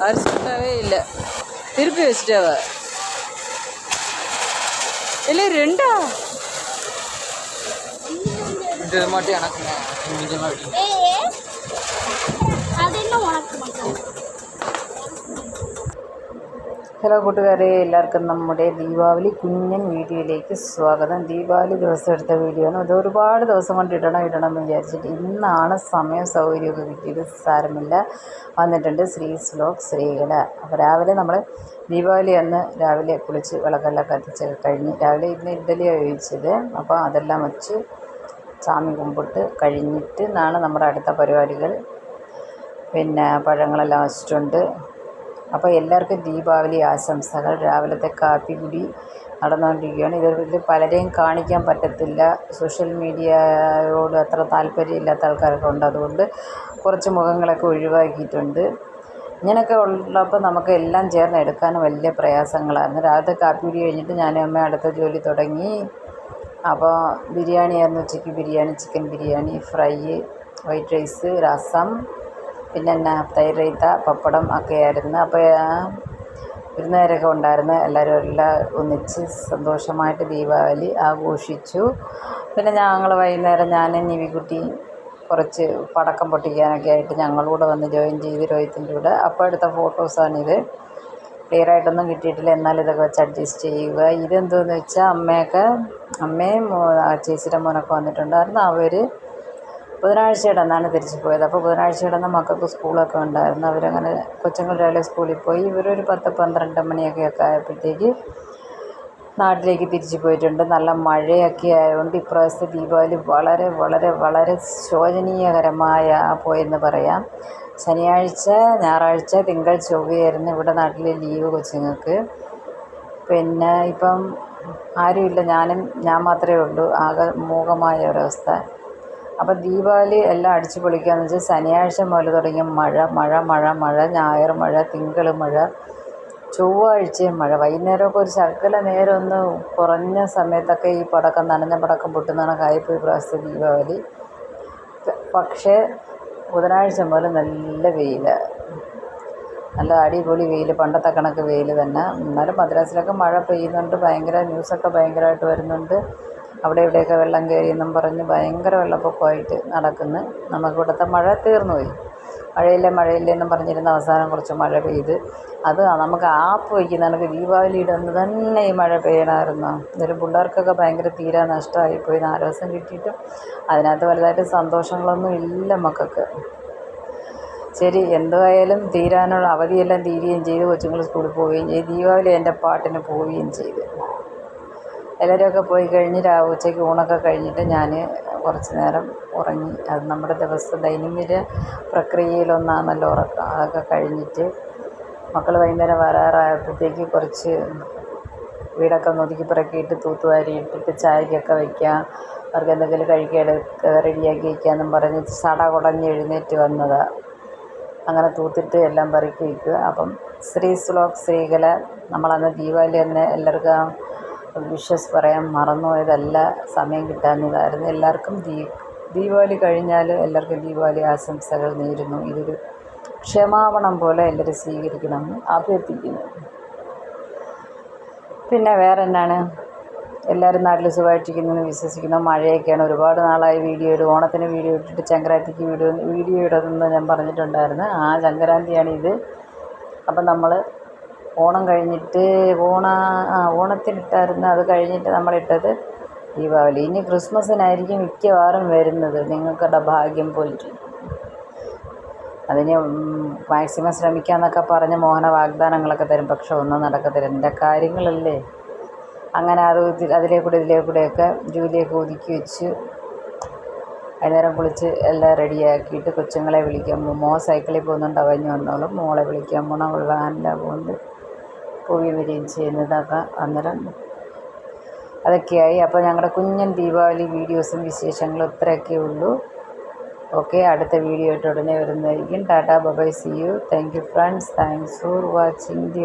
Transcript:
அரிசி பட்டாவே இல்லை. திருப்பி வச்சுட்டாவ இல்லை ரெண்டா? இது மட்டும் எனக்கு அது என்ன உனக்கு மட்டும் ഹലോ കൂട്ടുകാരെ എല്ലാവർക്കും നമ്മുടെ ദീപാവലി കുഞ്ഞൻ വീഡിയോയിലേക്ക് സ്വാഗതം. ദീപാവലി ദിവസം എടുത്ത വീഡിയോ ആണ്. അത് ഒരുപാട് ദിവസം കൊണ്ട് ഇടണം ഇടണം എന്ന് വിചാരിച്ചിട്ട് ഇന്നാണ് സമയം സൗകര്യമൊക്കെ കിട്ടിയത്. സാരമില്ല. വന്നിട്ടുണ്ട് ശ്രീ ശ്ലോക് ശ്രീകല അപ്പോൾ രാവിലെ നമ്മൾ ദീപാവലി അന്ന് രാവിലെ കുളിച്ച് വിളക്കെല്ലാം കത്തിച്ച് കഴിഞ്ഞ് രാവിലെ ഇന്ന് ഇഡ്ഡലിയാണ് ഒഴിച്ചത് അപ്പോൾ അതെല്ലാം വെച്ച് സ്വാമി കുമ്പിട്ട് കഴിഞ്ഞിട്ട് എന്നാണ് നമ്മുടെ അടുത്ത പരിപാടികൾ. പിന്നെ പഴങ്ങളെല്ലാം വച്ചിട്ടുണ്ട്. അപ്പോൾ എല്ലാവർക്കും ദീപാവലി ആശംസകൾ. രാവിലത്തെ കാപ്പി കുടി നടന്നുകൊണ്ടിരിക്കുകയാണ്. ഇത് പലരെയും കാണിക്കാൻ പറ്റത്തില്ല. സോഷ്യൽ മീഡിയയോട് അത്ര താല്പര്യമില്ലാത്ത ആൾക്കാരൊക്കെ ഉണ്ട്. അതുകൊണ്ട് കുറച്ച് മുഖങ്ങളൊക്കെ ഒഴിവാക്കിയിട്ടുണ്ട്. ഇങ്ങനെയൊക്കെ ഉള്ളപ്പോൾ നമുക്ക് എല്ലാം ചേർന്ന് എടുക്കാൻ വലിയ പ്രയാസങ്ങളായിരുന്നു രാവിലത്തെ കാപ്പി കുടി കഴിഞ്ഞിട്ട് ഞാനും അമ്മ അടുത്ത ജോലി തുടങ്ങി. അപ്പോൾ ബിരിയാണിയായിരുന്നു ഉച്ചയ്ക്ക്. Biryani chicken biryani fry white rice rasam പിന്നെ എന്നാ തൈര് റൈത്ത പപ്പടം ഒക്കെ ആയിരുന്നു അപ്പോൾ വിരുന്നുകാരൊക്കെ ഉണ്ടായിരുന്നു. എല്ലാവരും എല്ലാം ഒന്നിച്ച് സന്തോഷമായിട്ട് ദീപാവലി ആഘോഷിച്ചു. പിന്നെ ഞങ്ങൾ വൈകുന്നേരം ഞാൻ നിവിക്കുട്ടി കുറച്ച് പടക്കം പൊട്ടിക്കാനൊക്കെ ആയിട്ട് ഞങ്ങളൂടെ വന്ന് ജോയിൻ ചെയ്ത് രോഹിത്തിന്റെ കൂടെ. അപ്പോൾ എടുത്ത ഫോട്ടോസാണിത്. ക്ലിയർ ആയിട്ടൊന്നും കിട്ടിയിട്ടില്ല. എന്നാലും ഇതൊക്കെ വെച്ച് അഡ്ജസ്റ്റ് ചെയ്യുക. ഇതെന്തോന്ന് വെച്ചാൽ അമ്മയൊക്കെ അമ്മയും ചേച്ചിയുടെ മോനൊക്കെ വന്നിട്ടുണ്ടായിരുന്നു. അവർ ബുധനാഴ്ചയുടെ അന്നാണ് തിരിച്ചു പോയത്. അപ്പോൾ ബുധനാഴ്ച അന്ന് മക്കൾക്ക് സ്കൂളൊക്കെ ഉണ്ടായിരുന്നു. അവരങ്ങനെ കൊച്ചുങ്ങൾ രാവിലെ സ്കൂളിൽ പോയി. ഇവരൊരു പത്ത് പന്ത്രണ്ട് മണിയൊക്കെ ഒക്കെ ആയപ്പോഴത്തേക്ക് നാട്ടിലേക്ക് തിരിച്ചു പോയിട്ടുണ്ട്. നല്ല മഴയൊക്കെ ആയതുകൊണ്ട് ഇപ്രാവശ്യത്തെ ദീപാവലി വളരെ വളരെ വളരെ ശോചനീയകരമായ പോയെന്ന് പറയാം. ശനിയാഴ്ച ഞായറാഴ്ച തിങ്കൾ ചൊവ്വയായിരുന്നു ഇവിടെ നാട്ടിൽ ലീവ് കൊച്ചുങ്ങൾക്ക്. പിന്നെ ഇപ്പം ആരുമില്ല. ഞാനും ഞാൻ മാത്രമേ ഉള്ളൂ. ആകെ മൂകമായ ഒരവസ്ഥ. അപ്പം ദീപാവലി എല്ലാം അടിച്ചു പൊളിക്കുകയെന്ന് വെച്ചാൽ ശനിയാഴ്ച മുതൽ തുടങ്ങിയ മഴ മഴ മഴ മഴ ഞായർ മഴ തിങ്കൾ മഴ ചൊവ്വാഴ്ചയും മഴ വൈകുന്നേരമൊക്കെ ഒരു ശകല നേരം ഒന്ന് കുറഞ്ഞ സമയത്തൊക്കെ ഈ പടക്കം നനഞ്ഞ പടക്കം പൊട്ടുന്ന കണക്കായിപ്പോയി പ്രാവശ്യത്തെ ദീപാവലി. പക്ഷേ ബുധനാഴ്ച മുതൽ നല്ല വെയിൽ നല്ല അടിപൊളി വെയിൽ പണ്ടത്തെ കണക്ക് വെയിൽ തന്നെ. എന്നാലും മദ്രാസിലൊക്കെ മഴ പെയ്യുന്നുണ്ട് ഭയങ്കര ന്യൂസൊക്കെ ഭയങ്കരമായിട്ട് വരുന്നുണ്ട്. അവിടെ ഇവിടെയൊക്കെ വെള്ളം കയറിയെന്നും പറഞ്ഞ് ഭയങ്കര വെള്ളപ്പൊക്കമായിട്ട് നടക്കുന്നു. നമുക്കിവിടുത്തെ മഴ തീർന്നു പോയി. മഴയില്ല എന്നും പറഞ്ഞിരുന്ന അവസാനം കുറച്ച് മഴ പെയ്ത്. അത് നമുക്ക് ആപ്പ് വയ്ക്കുന്ന കണക്ക് ദീപാവലിയുടെ അന്ന് തന്നെ ഈ മഴ പെയ്യണമായിരുന്നു. എന്നാലും പിള്ളേർക്കൊക്കെ ഭയങ്കര തീരാ നഷ്ടമായിപ്പോയി. നാല് ദിവസം കിട്ടിയിട്ടും അതിനകത്ത് വലുതായിട്ട് സന്തോഷങ്ങളൊന്നും ഇല്ല മക്കൾക്ക്. ശരി എന്തായാലും തീരാനുള്ള അവധിയെല്ലാം തീരുകയും ചെയ്തു. കൊച്ചുങ്ങൾ സ്കൂളിൽ പോവുകയും ചെയ്തു. ദീപാവലി എന്റെ പാട്ടിന് പോവുകയും ചെയ്തു. എല്ലാവരുമൊക്കെ പോയി കഴിഞ്ഞ് രാ ഉച്ചയ്ക്ക് ഊണൊക്കെ കഴിഞ്ഞിട്ട് ഞാൻ കുറച്ച് നേരം ഉറങ്ങി. അത് നമ്മുടെ ദിവസം ദൈനംദിന പ്രക്രിയയിലൊന്നാണല്ലോ ഉറക്കം അതൊക്കെ കഴിഞ്ഞിട്ട് മക്കൾ വൈകുന്നേരം വരാറായപ്പോഴത്തേക്ക് കുറച്ച് വീടൊക്കെ ഒന്ന് ഒതുക്കി പെറുക്കിയിട്ട് തൂത്തുവാരി ഇട്ടിട്ട് ചായക്കൊക്കെ വയ്ക്കാം. അവർക്ക് എന്തെങ്കിലും കഴിക്കുക റെഡിയാക്കി വയ്ക്കാമെന്നും പറഞ്ഞ് സട കുടഞ്ഞ് എഴുന്നേറ്റ് വന്നതാണ് അങ്ങനെ തൂത്തിട്ട് എല്ലാം പെറുക്കി വയ്ക്കുക. അപ്പം സ്ത്രീ ശ്ലോക് സ്ത്രീകളെ നമ്മളന്ന് ദീപാവലി തന്നെ എല്ലാവർക്കും വിഷസ് പറയാൻ മറന്നുപോയതല്ല. സമയം കിട്ടാഞ്ഞതായിരുന്നു. എല്ലാവർക്കും ദീ ദീപാവലി കഴിഞ്ഞാൽ എല്ലാവർക്കും ദീപാവലി ആശംസകൾ നേരുന്നു. ഇതൊരു ക്ഷമാപണം പോലെ എല്ലാവരും സ്വീകരിക്കണമെന്ന് അഭ്യർത്ഥിക്കുന്നു. പിന്നെ വേറെ എന്നാണ് എല്ലാവരും നാട്ടിൽ സുഖമായിട്ടിരിക്കുന്നു എന്ന് വിശ്വസിക്കുന്നു. മഴയൊക്കെയാണ് ഒരുപാട് നാളായി വീഡിയോ ഇടും ഓണത്തിന് വീഡിയോ ഇട്ടിട്ട് സംക്രാന്തിക്ക് വീഡിയോ വീഡിയോ ഇടുമെന്ന് ഞാൻ പറഞ്ഞിട്ടുണ്ടായിരുന്നു. ആ സംക്രാന്തിയാണ് ഇത്. അപ്പം നമ്മൾ ഓണം കഴിഞ്ഞിട്ട് ഓണ ആ ഓണത്തിനിട്ടായിരുന്നു അത് കഴിഞ്ഞിട്ട് നമ്മളിട്ടത് ദീപാവലി. ഇനി ക്രിസ്മസിനായിരിക്കും മിക്കവാറും വരുന്നത് നിങ്ങൾക്കുടെ ഭാഗ്യം പോയിട്ട് അതിന് മാക്സിമം ശ്രമിക്കാമെന്നൊക്കെ പറഞ്ഞ് മോഹന വാഗ്ദാനങ്ങളൊക്കെ തരും. പക്ഷെ ഒന്നും നടക്കത്തില്ല. എന്റെ കാര്യങ്ങളല്ലേ. അങ്ങനെ അത് അതിലേ കൂടെ ഇതിലേ കൂടെയൊക്കെ ജോലിയൊക്കെ ഒതുക്കി വെച്ച് വൈകുന്നേരം കുളിച്ച് എല്ലാം റെഡിയാക്കിയിട്ട് കൊച്ചുങ്ങളെ വിളിക്കാൻ പോകും. മോ സൈക്കിളിൽ പോകുന്നുണ്ട്. അവഞ്ഞ് വന്നോളും. മോളെ വിളിക്കാൻ പോകണം അവൾ പോകുന്നത്. പോവുകയും വരികയും ചെയ്യുന്നതൊക്കെ അന്നേരം. അതൊക്കെയായി. അപ്പോൾ ഞങ്ങളുടെ കുഞ്ഞൻ ദീപാവലി വീഡിയോസും വിശേഷങ്ങളും ഇത്രയൊക്കെ ഉള്ളൂ. ഓക്കെ അടുത്ത വീഡിയോ ആയിട്ട് ഉടനെ വരുന്നതായിരിക്കും. Tata bye bye see you. Thank you friends. Thanks for watching. The